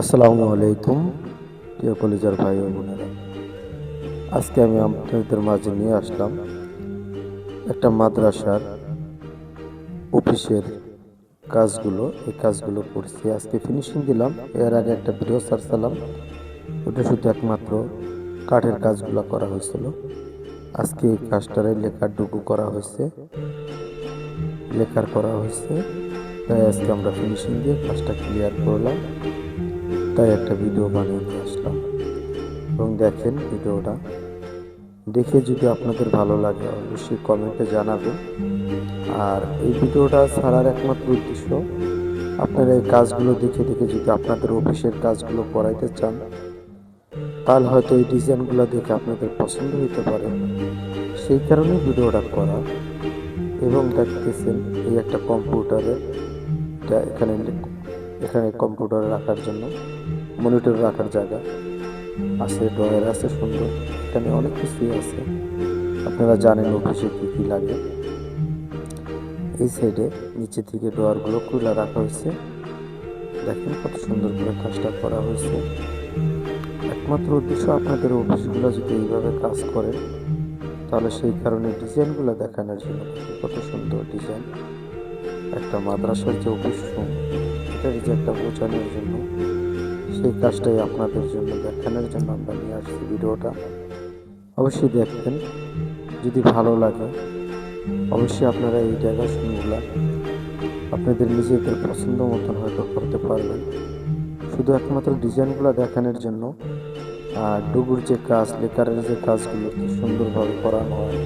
আসসালামু আলাইকুম, প্রিয় কলেজার ভাই ও বোনেরা। আজকে আমি আপনাদের মাঝে নিয়ে আসলাম একটা মাদ্রাসার অফিসের কাজগুলো। এই কাজগুলো করছি। আজকে ফিনিশিং দিলাম। এর আগে একটা ভিডিও সারছিলাম ওটা শুধু একমাত্র কাঠের কাজগুলো করা হয়েছিল। আজকে এই কাজটারে লেখার ডুকু করা হয়েছে। লেখার করা হয়েছে। তাই আজকে আমরা ফিনিশিং দিয়ে কাজটা ক্লিয়ার করলাম। তাই একটা ভিডিও বানিয়ে নিয়ে আসলাম। এবং দেখেন ভিডিওটা। দেখে যদি আপনাদের ভালো লাগে, অবশ্যই কমেন্টে জানাবেন। আর এই ভিডিওটা ছাড়ার একমাত্র উদ্দেশ্য, আপনারা এই কাজগুলো দেখে দেখে যদি আপনাদের অফিসের কাজগুলো করাইতে চান, তাহলে হয়তো এই ডিজাইনগুলো দেখে আপনাদের পছন্দ হতে পারে। সেই কারণে ভিডিওটা করা। এবং দেখতেছেন এই একটা কম্পিউটারে এটা এখানে এখানে কম্পিউটার রাখার জন্য মনিটর রাখার জায়গা আছে ড্রয়ার আছে, সুন্দর। এখানে অনেক কিছুই আছে। আপনারা জানেন অফিসে কী কী লাগে। এই সাইডে নিচে থেকে ড্রয়ারগুলো খুলে রাখা হয়েছে। দেখেন কত সুন্দর করে কাজটা করা হয়েছে। একমাত্র উদ্দেশ্য আপনাদের অফিসগুলো যদি এইভাবে কাজ করেন তাহলে সেই কারণে ডিজাইনগুলো দেখানোর জন্য কত সুন্দর ডিজাইন একটা মাদ্রাসার যে অফিস এটার যে একটা বোঝানোর জন্য, সেই কাজটাই আপনাদের জন্য, দেখানোর জন্য আমরা নিয়ে আসছি ভিডিওটা। অবশ্যই দেখবেন, যদি ভালো লাগে, অবশ্যই আপনারা এই জায়গা শুনগুলা আপনাদের নিজেদের পছন্দ মতন হয়তো করতে পারবেন। শুধু একমাত্র ডিজাইনগুলো দেখানোর জন্য, আর ডুগুর যে কাজ, লেকারের যে কাজগুলো সুন্দরভাবে করানো হয়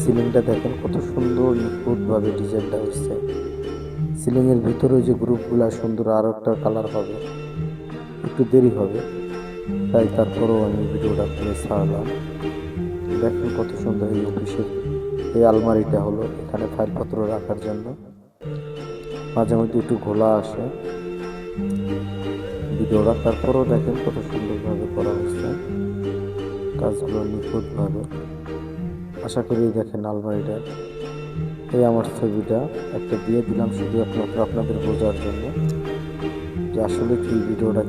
সিলিংটা দেখেন কত সুন্দর নিখুঁতভাবে ডিজাইনটা হচ্ছে। সিলিংয়ের ভিতরে যে গ্রুপগুলো সুন্দর আরও একটা কালার হবে। একটু দেরি হবে, তাই তারপরেও আমি ভিডিওটা করে ছাড়লাম। দেখেন কত সুন্দর এই অফিসের এই আলমারিটা হলো, এখানে ফাইলপত্র রাখার জন্য। মাঝে মধ্যে একটু ঘোলা আসে ভিডিওটা, তারপরেও দেখেন কত সুন্দরভাবে করা হয়েছে কাজগুলো নিখুঁতভাবে। আশা করি দেখেন আলমারিটা। এই আমার ছবিটা একটা দিয়ে দিলাম শুধু একমাত্র আপনাদের বোঝার জন্য যে আসলে কি ভিডিওটা